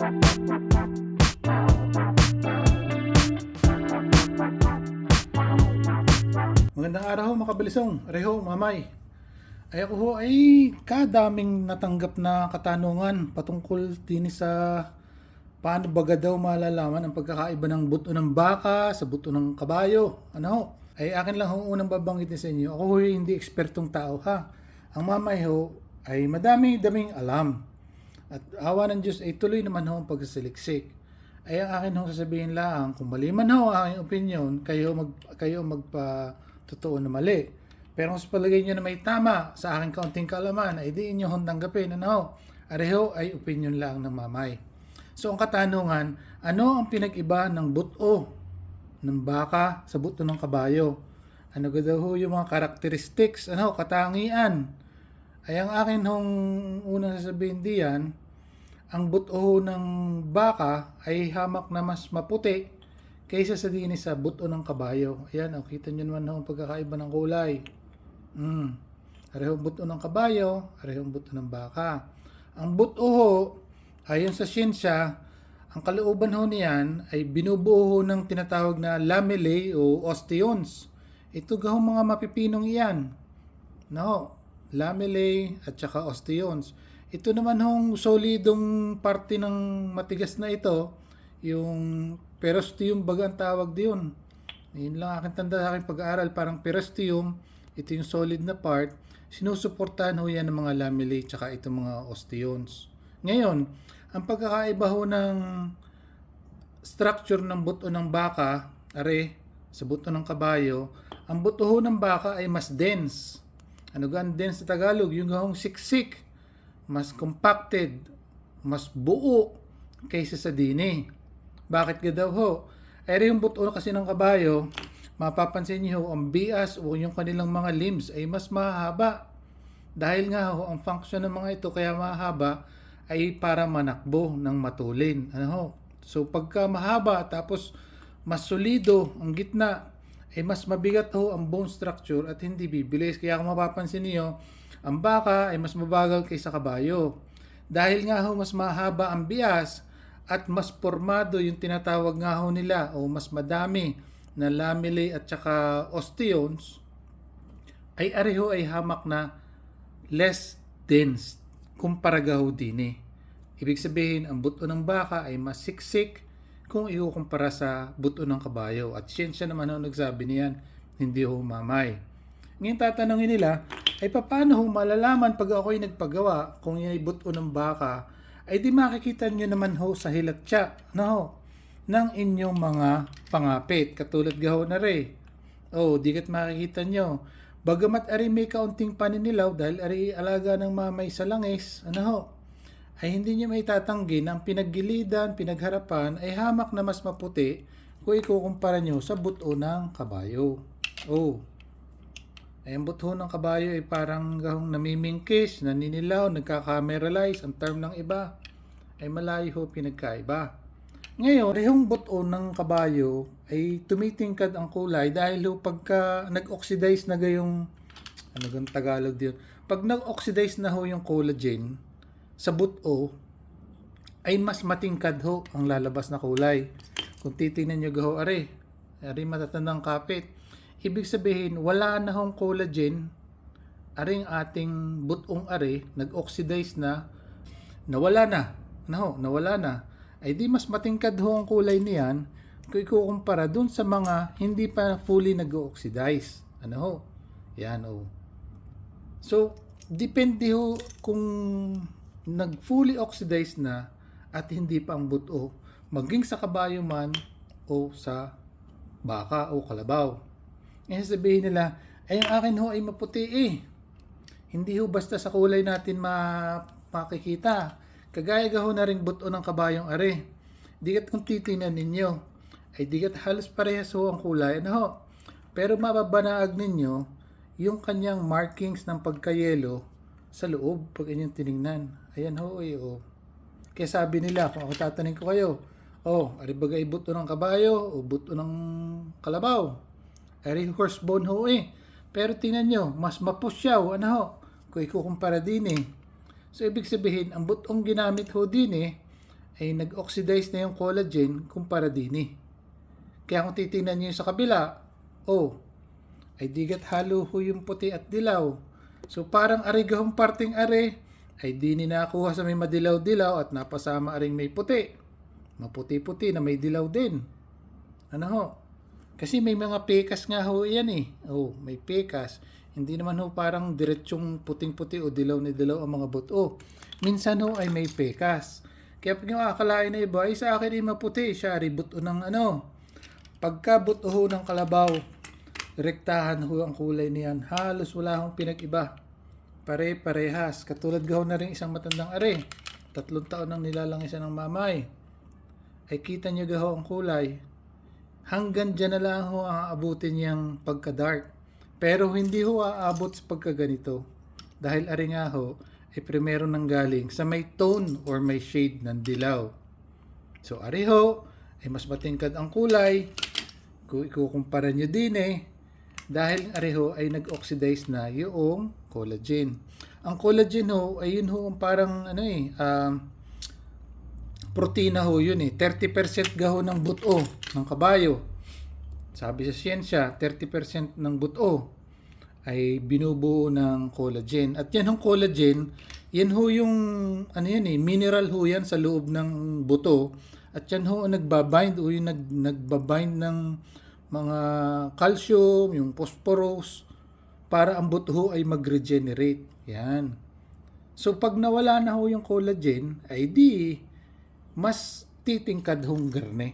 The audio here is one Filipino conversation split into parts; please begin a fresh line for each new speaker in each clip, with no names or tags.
Magandang araw mga kabilisong, Reho, Mamay. Ay ako ho ay kadaming natanggap na katanungan patungkol din sa paano baga daw malalaman ang pagkakaiba ng buto ng baka sa buto ng kabayo. Ano ho? Ay akin lang ho unang babanggitin sa inyo. Ako ho hindi ekspertong tao ha. Ang mamay ho ay madami-daming alam. At awa ng Diyos ay tuloy naman ho ang pagsasaliksik. Ay ang akin ho sasabihin lang, kung mali man ho ang opinion, kayo mag kayo magpa totoo na mali. Pero kung sa palagay nyo na may tama sa aking kaunting kaalaman, ay di inyo hong tanggapin. Ano ho? Areho ay opinion lang ng mamay. So ang katanungan, ano ang pinag-iba ng buto ng baka sa buto ng kabayo? Ano ga daw ho yung mga characteristics, ano, katangian? Ay ang akin hong unang sasabihin diyan, ang buto ng baka ay hamak na mas maputi kaysa sa dini sa buto ng kabayo. Ayan, oh, kita nyo naman ang pagkakaiba ng kulay. Mm. Arehong buto ng kabayo, arehong buto ng baka. Ang buto ho, ayon sa siyensya, ang kalooban ho niyan ay binubuo ng tinatawag na lamellae o osteons. Ito gaho mga mapipinong iyan. No, lamellae at saka osteons. Ito naman hong solidong parte ng matigas na ito, yung perosteum baga ang tawag diyon. Yun lang aking tanda sa aking pag-aaral, parang perosteum, ito yung solid na part, sinusuportahan ho yan ng mga lamellae tsaka itong mga osteons. Ngayon, ang pagkakaiba ho ng structure ng buto ng baka, are, sa buto ng kabayo, ang buto ho ng baka ay mas dense. Ano ga ang dense sa Tagalog? Yung gahong siksik, mas compacted, mas buo kaysa sa dini. Bakit ka daw ho? Ere yung buto kasi ng kabayo, mapapansin niyo ang bias o yung kanilang mga limbs ay mas mahaba. Dahil nga ho, ang function ng mga ito kaya mahaba ay para manakbo ng matulin. Ano ho? So pagka mahaba tapos mas solido ang gitna, ay mas mabigat ho ang bone structure at hindi bibilis. Kaya kung mapapansin niyo, ang baka ay mas mabagal kaysa kabayo. Dahil nga ho mas mahaba ang bias at mas formado yung tinatawag nga ho nila o mas madami na lamellae at saka osteons ay areho ay hamak na less dense kumpara gaho din eh. Ibig sabihin, ang buto ng baka ay mas siksik kung ikukumpara sa buto ng kabayo. At siyensya naman ho nagsabi niyan, hindi ho mamay. Ngayon tatanungin nila, ay paano ho malalaman pag ako'y nagpagawa kung yan ay buto ng baka, ay di makikita nyo naman ho sa hilatya na ho, ng inyong mga pangapit. Katulad gaho na re. Oh, di makikita nyo. Bagamat ari may kaunting paninilaw dahil ari alaga ng mamay sa langis, ano ho, ay hindi niyo may tatanggi na ang pinaggilidan, pinagharapan ay hamak na mas maputi kung ikukumpara nyo sa buto ng kabayo. Oh, ay ang buto ng kabayo ay parang gahong namimingkis, naninilaw, nagkakameralize, ang term ng iba ay malayo ho pinagkaiba. Ngayon, rehong buto ng kabayo ay tumitingkad ang kulay dahil ho pagka nag-oxidize na gayong ano gan Tagalog din. Pag nag-oxidize na ho yung collagen sa buto ay mas matingkad ho ang lalabas na kulay. Kung titingnan nyo gaho are, are matatandang kapit. Ibig sabihin, wala na hong collagen, aring ating butong are, nag-oxidize na, nawala na, no, nawala na, ay di mas matingkad ho ang kulay niyan kung ikukumpara dun sa mga hindi pa fully nag-oxidize. Ano ho? Yan oh. So, depende ho kung nag-fully oxidize na at hindi pa ang buto, maging sa kabayo man o sa baka o kalabaw. Ngayon sabihin nila, ay ang akin ho ay maputi eh. Hindi ho basta sa kulay natin ma makikita. Kagaya gaho na ring buto ng kabayong are. Digat kung titingnan ninyo, ay digat halos parehas ho ang kulay. Ano ho? Pero mababanaag ninyo yung kanyang markings ng pagkayelo sa loob pag inyong tiningnan. Ayan ho, eh, oh. Kaya sabi nila, kung ako tatanungin ko kayo, oh, ari bagay buto ng kabayo o buto ng kalabaw? Ari horse bone ho eh. Pero tingnan nyo, mas mapusyaw, ano ho, kung ikukumpara din eh. So, ibig sabihin, ang butong ginamit ho din eh, ay nag-oxidize na yung collagen kumpara din eh. Kaya kung titingnan nyo sa kabila, oh, ay digat halo ho yung puti at dilaw. So parang arigahong parting are ay di ni nakuha sa may madilaw-dilaw at napasama aring may puti. Maputi-puti na may dilaw din. Ano ho? Kasi may mga pekas nga ho yan eh. Oh, may pekas. Hindi naman ho parang diretsong puting-puti o dilaw ni dilaw ang mga buto. Minsan ho ay may pekas. Kaya pag yung akalain na iba, ay sa akin ay maputi. Siya ay buto ng ano. Pagka buto ho ng kalabaw, rektahan ho ang kulay niyan. Halos wala hong pinag-iba. Pare-parehas. Katulad gaw na rin isang matandang are. Tatlong taon nang nilalangisa ng mamay. Ay kita niyo gaho ang kulay. Hanggang dyan na lang ho ang abutin niyang pagka-dark. Pero hindi ho aabot sa pagkaganito. Dahil ari nga ho, ay primero nang galing sa may tone or may shade ng dilaw. So ari ho, ay mas matingkad ang kulay. Kung ikukumpara nyo din eh, dahil ari ho ay nag-oxidize na yung collagen. Ang collagen ho, ay yun ho ang parang ano eh, um, protina ho yun eh. 30% gaho ng buto ng kabayo. Sabi sa siyensya, 30% ng buto ay binubuo ng collagen. At yan hong collagen, yan ho yung ano yan eh, mineral ho yan sa loob ng buto. At yan ho ang nagbabind o yung nag, nagbabind ng mga calcium, yung phosphorus, para ang buto ay mag-regenerate. Yan. So pag nawala na ho yung collagen, ay di mas titingkad hong garne.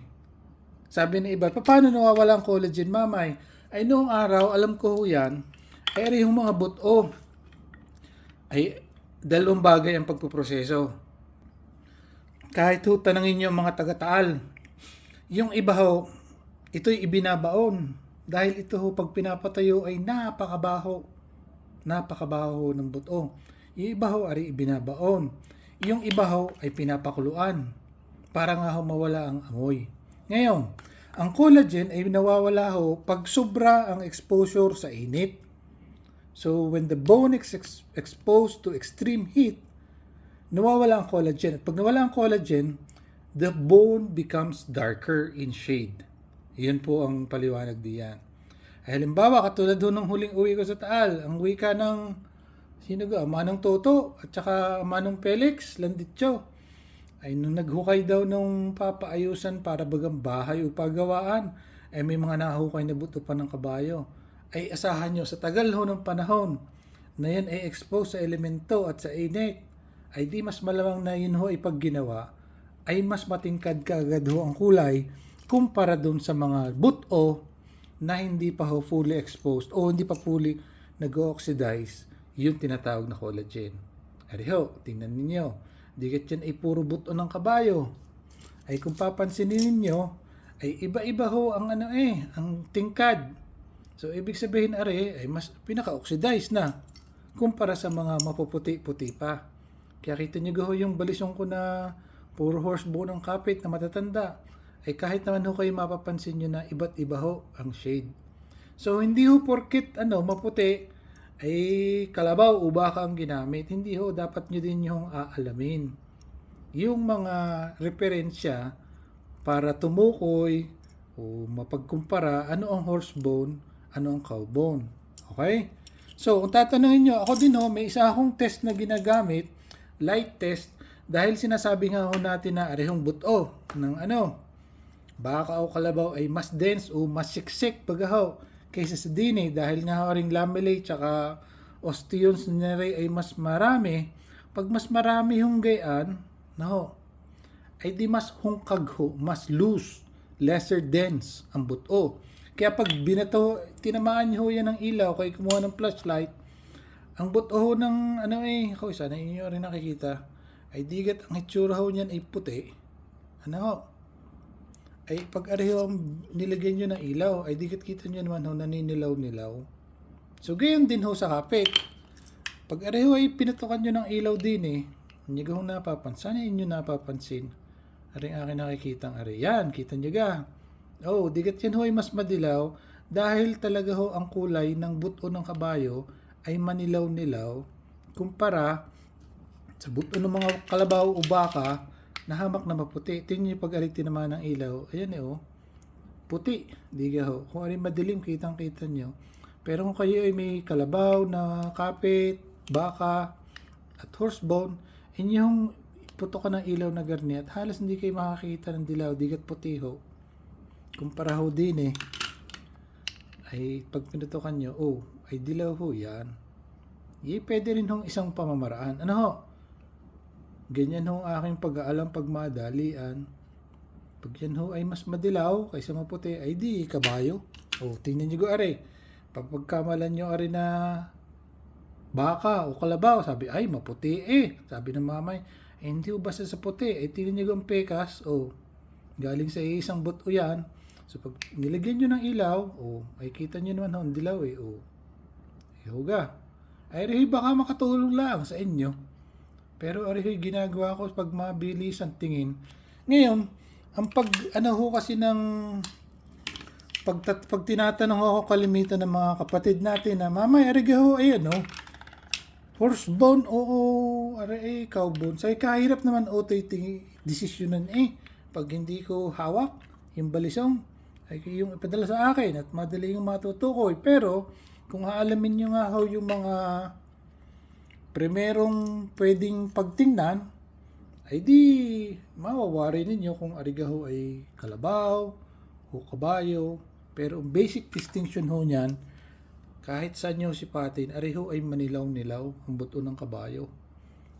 Sabi ng iba, paano nawawala ang collagen, mamay? Ay noong araw, alam ko ho yan, ay ari yung mga buto. Ay dalawang bagay ang pagpuproseso. Kahit ho tanangin niyo ang mga taga-taal, yung iba ho, ito'y ibinabaon. Dahil ito ho, pag pinapatayo ay napakabaho. Napakabaho ng buto. Yung iba ho, ari ibinabaon. Yung iba ho, ay pinapakuluan. Para nga ho mawala ang amoy. Ngayon, ang collagen ay nawawala ho pag sobra ang exposure sa init. So, when the bone is ex- exposed to extreme heat, nawawala ang collagen. At pag nawala ang collagen, the bone becomes darker in shade. Iyan po ang paliwanag diyan. Halimbawa, katulad ho ng huling uwi ko sa Taal, ang wika ng sino ga? Manong Toto at saka Manong Felix Landitcho. Ay nung naghukay daw nung papaayusan para bagang bahay o pagawaan, ay may mga nahukay na buto pa ng kabayo. Ay asahan nyo sa tagal ho ng panahon na yan ay exposed sa elemento at sa init, ay di mas malamang na yun ho ipag ginawa, ay mas matingkad kaagad ho ang kulay kumpara dun sa mga buto na hindi pa ho fully exposed o hindi pa fully nag-oxidize yung tinatawag na collagen. Ari ho, tingnan ninyo. Digat yan ay puro buto ng kabayo. Ay kung papansinin ninyo, ay iba-iba ho ang ano eh, ang tingkad. So ibig sabihin ari ay mas pinaka-oxidize na kumpara sa mga mapuputi-puti pa. Kaya kita niyo ho yung balisong ko na puro horse bone ang kapit na matatanda. Ay kahit naman ho kayo mapapansin nyo na iba't iba ho ang shade. So hindi ho porkit ano maputi ay kalabaw o baka ang ginamit. Hindi ho dapat nyo din yung aalamin. Yung mga referensya para tumukoy o mapagkumpara ano ang horse bone, ano ang cow bone. Okay? So, kung tatanungin nyo, ako din ho, may isa akong test na ginagamit, light test, dahil sinasabi nga ho natin na arehong buto ng ano, baka o kalabaw ay mas dense o mas siksik pagahaw kaysa sa dini dahil nga ring lamellate tsaka osteons rin ay mas marami. Pag mas marami yung gayaan na ho ay di mas hungkag ho mas loose lesser dense ang buto. Kaya pag binato tinamaan niyo yan ng ilaw kay kumuha ng flashlight ang buto ho ng ano eh ako sana inyo rin nakikita ay digat ang itsura ho niyan ay puti. Ano ho ay pag areho ang nilagyan nyo ng ilaw, ay dikit kita nyo naman ho naninilaw-nilaw. So, gayon din ho sa kapit. Pag areho ay pinatukan nyo ng ilaw din eh, hindi ko napapansin. Sana inyo napapansin. Aring akin nakikita ang are. Yan, kita nyo ga. Oh, digat yan ho ay mas madilaw dahil talaga ho ang kulay ng buto ng kabayo ay manilaw-nilaw kumpara sa buto ng mga kalabaw o baka nahamak na maputi. Tingnan niyo pag ariti naman ng ilaw. Ayan eh oh. Puti. Di ho. Kung alin madilim, kitang-kita nyo. Pero kung kayo ay may kalabaw na kapit, baka, at horsebone, inyong putokan ng ilaw na garni at halos hindi kayo makakita ng dilaw, digat puti ho. Kumpara ho din eh. Ay pag pinutokan nyo, oh, ay dilaw ho yan. Ye, pwede rin hong isang pamamaraan. Ano ho? Ganyan ho ang aking pag-aalam pag madalian. Pag yan ho ay mas madilaw kaysa maputi, ay di kabayo. O, tingnan nyo go are. Papagkamalan nyo are na baka o kalabaw, sabi ay maputi eh. Sabi ng mamay, eh, hindi ho basta sa puti. Eh, tingnan nyo ang pekas, o galing sa isang buto yan. So pag nilagyan nyo ng ilaw, o ay kita nyo naman ho, ang dilaw eh. O, eh, huga. Ay, baka makatulong lang sa inyo. Pero arihoy ginagawa ko pag mabilis ang tingin. Ngayon, ang pag ano ho kasi ng pag, pag tinatanong ako kalimitan ng mga kapatid natin na mama, ariga ho, ay ano, horse bone, oo, aray, cow bone. Say, kahirap naman o tingi desisyonan eh. Pag hindi ko hawak, yung balisong, ay yung ipadala sa akin at madali yung matutukoy. Pero, kung haalamin nyo nga ho yung mga primerong pwedeng pagtingnan, ay di mawawari ninyo kung arigaho ay kalabaw o kabayo. Pero ang basic distinction ho niyan, kahit saan nyo sipatin, ariho ay manilaw-nilaw ang buto ng kabayo.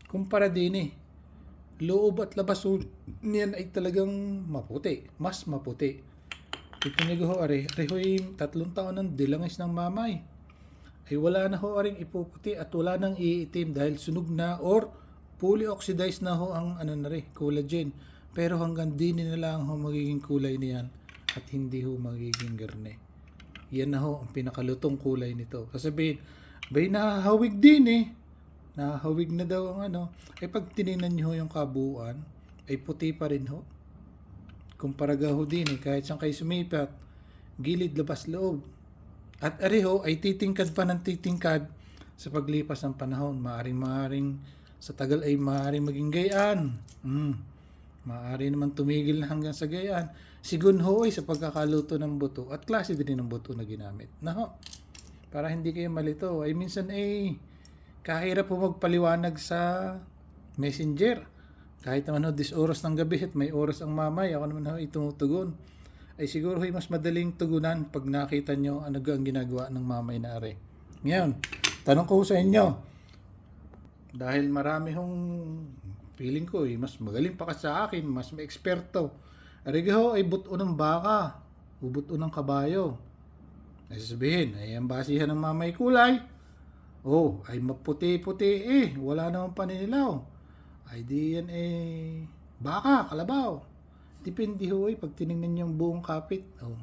Kumpara din eh, loob at labas niyan ay talagang maputi, mas maputi. Ito niyo ho, ari, ariho ay tatlong taon ng dilangis ng mamay ay wala na ho aring ipuputi at wala nang iitim dahil sunog na or fully oxidized na ho ang ano na rin, collagen. Pero hanggang din na lang ho magiging kulay niyan at hindi ho magiging garne. Yan na ho ang pinakalutong kulay nito. Sasabihin, bay nahahawig din eh. Nahahawig na daw ang ano. Ay pag tinignan nyo yung kabuuan, ay puti pa rin ho. Kumpara ho din eh, kahit saan kayo sumipat, gilid, labas, loob, at ariho ay titingkad pa ng titingkad sa paglipas ng panahon. Maaring maaring sa tagal ay maaring maging gayaan. Mm. Maari naman tumigil na hanggang sa gayaan. Sigun ho ay sa pagkakaluto ng buto at klase din ng buto na ginamit. Naho, para hindi kayo malito. Ay minsan ay kahirap po magpaliwanag sa messenger. Kahit naman ho, dis oras ng gabi at may oras ang mamay, ako naman ho itumutugon ay siguro ay mas madaling tugunan pag nakita nyo ano ang ginagawa ng mamay na are. Ngayon, tanong ko sa inyo, dahil marami hong feeling ko eh, mas magaling pa ka sa akin, mas may eksperto. Arigaho ay buto ng baka, ubuto ng kabayo. Ay sasabihin, ay ang basihan ng mamay kulay. Oh, ay maputi-puti eh, wala namang paninilaw. Ay di yan eh, baka, kalabaw. Depende ho eh, pag tinignan niyo ang buong kapit. Oh.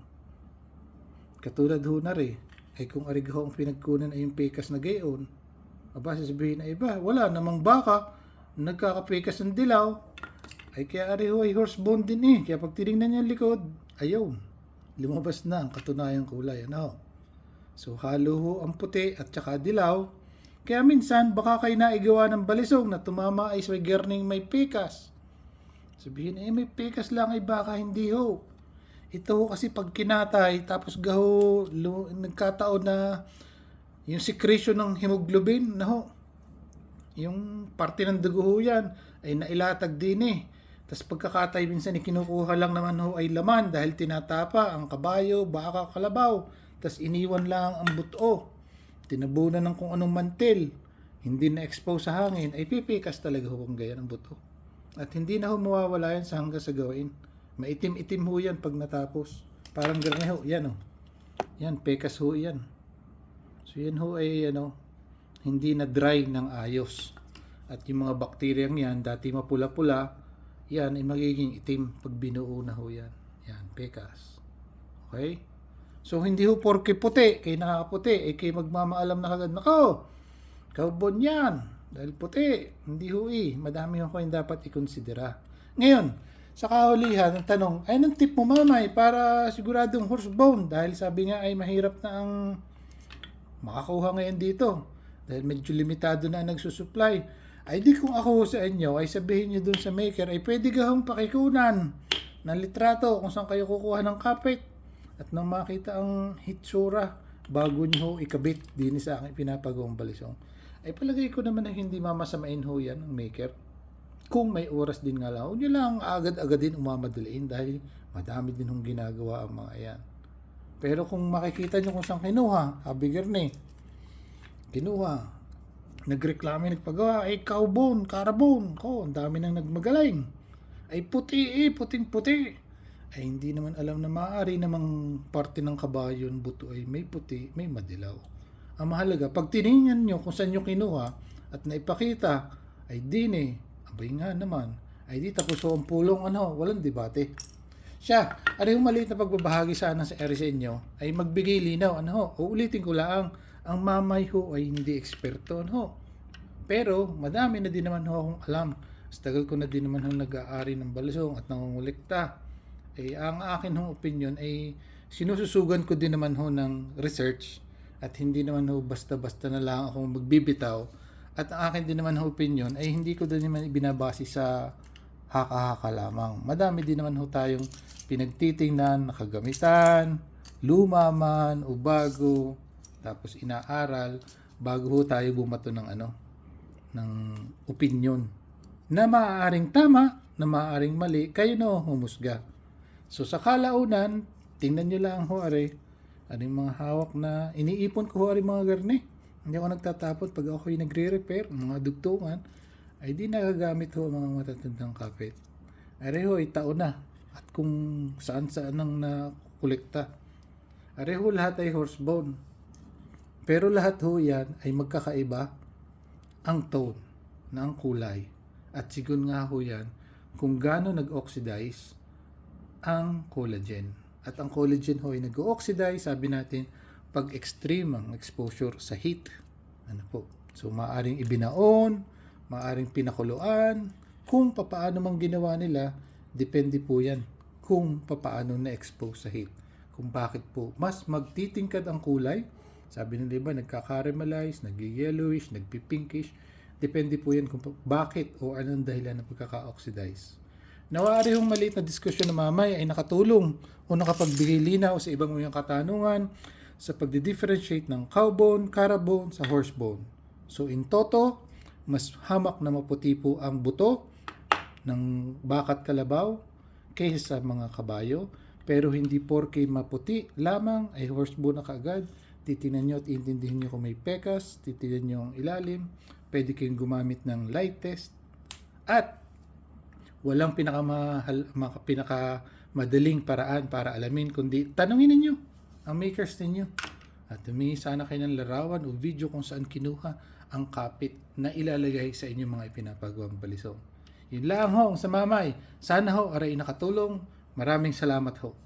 Katulad ho na rin, ay kung arig ho ang pinagkunan ay yung pekas na gayon, aba sasabihin ay iba, wala namang baka, nagkakapekas ng dilaw, ay kaya ari ho ay horse bone din eh. Kaya pag tinignan niya ang likod, ayaw, lumabas na ang katunayang kulay. Ano? So halo ho ang puti at saka dilaw. Kaya minsan baka kayo naigawa ng balisong na tumama ay sa may pekas. Sabihin, eh may pekas lang ay baka hindi ho. Ito kasi pag kinatay, tapos gaho, nagkataon na yung secretion ng hemoglobin, na ho, yung parte ng dugo ho yan, ay nailatag din eh. Tapos pagkakatay minsan, ikinukuha lang naman ho ay laman dahil tinatapa ang kabayo, baka, kalabaw. Tapos iniwan lang ang buto. Tinabunan ng kung anong mantil. Hindi na-expose sa hangin, ay pipikas talaga ho ang gaya ng buto. At hindi na ho yan sa hanggang sa gawain. Maitim-itim ho yan pag natapos. Parang ho. Yan ho. Yan, pekas ho yan. So yan ho ay ano, hindi na dry ng ayos. At yung mga bakteryang yan, dati mapula-pula, yan ay magiging itim pag binuo na ho yan. Yan, pekas. Okay? So hindi ho porke puti, kay nakakaputi, eh kay magmamaalam na kagad, nako, kaubon yan. Dahil puti, hindi ho eh. Madami ho kayong dapat ikonsidera. Ngayon, sa kahulihan, ang tanong, ay anong tip mo mamay para siguradong horse bone? Dahil sabi nga ay mahirap na ang makakuha ngayon dito. Dahil medyo limitado na ang nagsusupply. Ay di kung ako sa inyo, ay sabihin nyo dun sa maker, ay pwede ka hong pakikunan ng litrato kung saan kayo kukuha ng kapit. At nang makita ang hitsura, bago nyo ikabit din sa aking pinapagawang balisong ay palagay ko naman na hindi mamasamain ho yan ng maker. Kung may oras din nga lang, huwag nyo lang agad-agad din umamadaliin dahil madami din hong ginagawa ang mga yan. Pero kung makikita nyo kung saan kinuha, habiger ni, eh. kinuha, nagreklamo, nagpagawa, ay cowbone, carbon, ko, ang dami nang nagmagaling. Ay puti, eh, puting puti. Ay hindi naman alam na maaari namang parte ng kabayon buto ay may puti, may madilaw. Ang mahalaga, pag tiningnan nyo kung saan nyo kinuha at naipakita, ay din eh, abay nga naman, ay di tapos ho ang pulong ano, walang debate. Siya, ano yung maliit na pagbabahagi sana sa ere sa ay magbigay linaw, ano ho, uulitin ko lang, ang mamay ho ay hindi eksperto, ano ho. Pero, madami na din naman ho akong alam. Sa tagal ko na din naman ho nag-aari ng balusong at nangungulikta. Eh, ang akin hong opinion ay sinususugan ko din naman ho ng research at hindi naman ho basta-basta na lang ako magbibitaw. At ang akin din naman ho opinion ay hindi ko din naman ibinabase sa haka-haka lamang. Madami din naman ho tayong pinagtitingnan, nakagamitan, luma man o bago, tapos inaaral bago ho tayo bumato ng ano, ng opinion na maaaring tama, na maaaring mali, kayo na humusga. So sa kalaunan, tingnan nyo lang ho are, ano yung mga hawak na, iniipon ko are mga garne. Hindi ako nagtatapot pag ako yung nagre-repair, mga dugtungan, ay di nagagamit ho mga matatandang kapit. Are ho, ay taon na. At kung saan saan ang nakolekta. Are ho, lahat ay horse bone. Pero lahat ho yan ay magkakaiba ang tone na ang kulay. At sigun nga ho yan kung gaano nag-oxidize ang collagen. At ang collagen ho ay nag-oxidize, sabi natin, pag extreme ang exposure sa heat. Ano po? So, maaring ibinaon, maaring pinakuluan, kung papaano mang ginawa nila, depende po yan kung papaano na-expose sa heat. Kung bakit po mas magtitingkad ang kulay, sabi nila iba, nagka-caramelize, nag-yellowish, nagpipinkish, depende po yan kung bakit o anong dahilan ng pagkaka-oxidize. Nawari hong maliit na diskusyon na mamay ay nakatulong o nakapagbigay linaw sa ibang mga katanungan sa pagdi-differentiate ng cowbone, carabone sa horsebone. So in toto, mas hamak na maputi po ang buto ng bakat kalabaw kaysa sa mga kabayo. Pero hindi porke maputi lamang ay horsebone na kaagad. Titingnan nyo at intindihin nyo kung may pekas, titingnan nyo ang ilalim, pwede kayong gumamit ng light test, at walang pinakamahal, pinakamadaling paraan para alamin, kundi tanungin ninyo ang makers ninyo. At humingi sana kayo ng larawan o video kung saan kinuha ang kapit na ilalagay sa inyong mga ipinapagawang balisong. Yun lang ho, sa mamay. Sana ho, aray nakatulong. Maraming salamat ho.